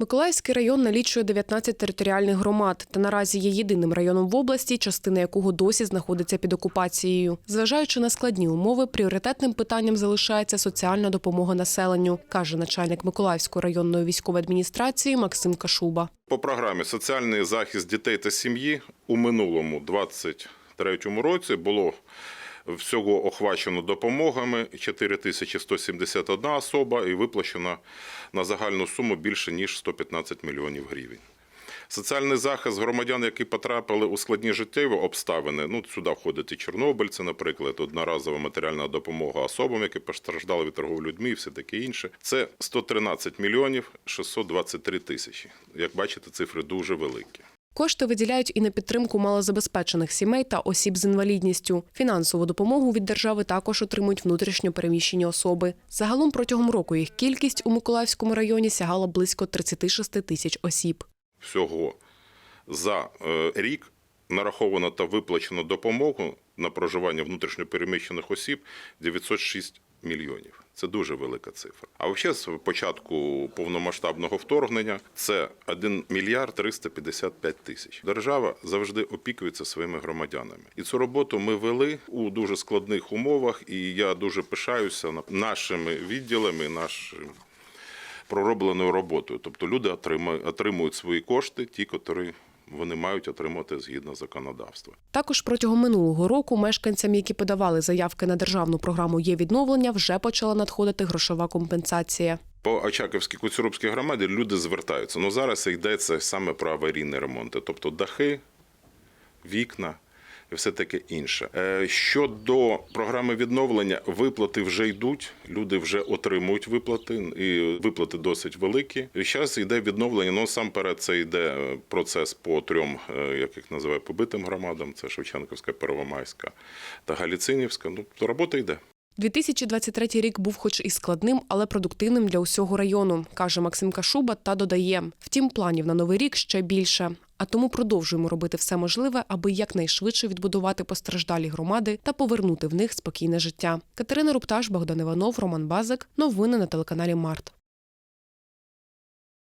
Миколаївський район налічує 19 територіальних громад та наразі є єдиним районом в області, частина якого досі знаходиться під окупацією. Зважаючи на складні умови, пріоритетним питанням залишається соціальна допомога населенню, каже начальник Миколаївської районної військової адміністрації Максим Кашуба. По програмі Соціальний захист дітей та сім'ї у минулому 23-му році було всього охвачено допомогами 4171 особа і виплачено на загальну суму більше ніж 115 мільйонів гривень. Соціальний захист громадян, які потрапили у складні життєві обставини. Ну сюди входять і чорнобильці, наприклад, одноразова матеріальна допомога особам, які постраждали від торговлі людьми, і все таке інше. Це 113 мільйонів 623 тисячі. Як бачите, цифри дуже великі. Кошти виділяють і на підтримку малозабезпечених сімей та осіб з інвалідністю. Фінансову допомогу від держави також отримують внутрішньо переміщені особи. Загалом протягом року їх кількість у Миколаївському районі сягала близько 36 тисяч осіб. Всього за е, рік нараховано та виплачено допомогу на проживання внутрішньопереміщених осіб 906 мільйонів. Це дуже велика цифра. А взагалі, з початку повномасштабного вторгнення це 1 мільярд 355 тисяч. Держава завжди опікується своїми громадянами. І цю роботу ми вели у дуже складних умовах, і я дуже пишаюся нашими відділами, нашим проробленою роботою. Тобто люди отримують, свої кошти, ті, котрі вони мають отримати згідно законодавства. Також протягом минулого року мешканцям, які подавали заявки на державну програму є відновлення, вже почала надходити грошова компенсація. По Очаківській Куцюрубській громаді люди звертаються. Ну зараз йдеться саме про аварійні ремонти, тобто дахи, вікна. І все таке інше. Е, Щодо програми відновлення, виплати вже йдуть. Люди вже отримують виплати, і виплати досить великі. І зараз йде відновлення. Ну насамперед це йде процес по трьом, е, як їх називаю, побитим громадам: це Шевченківська, Первомайська та Галіцинівська. Ну то робота йде. 2023 рік був хоч і складним, але продуктивним для усього району, каже Максим Кашуба та додає. Втім, планів на новий рік ще більше. А тому продовжуємо робити все можливе, аби якнайшвидше відбудувати постраждалі громади та повернути в них спокійне життя. Катерина Рупташ, Богдан Іванов, Роман Базик. Новини на телеканалі Март.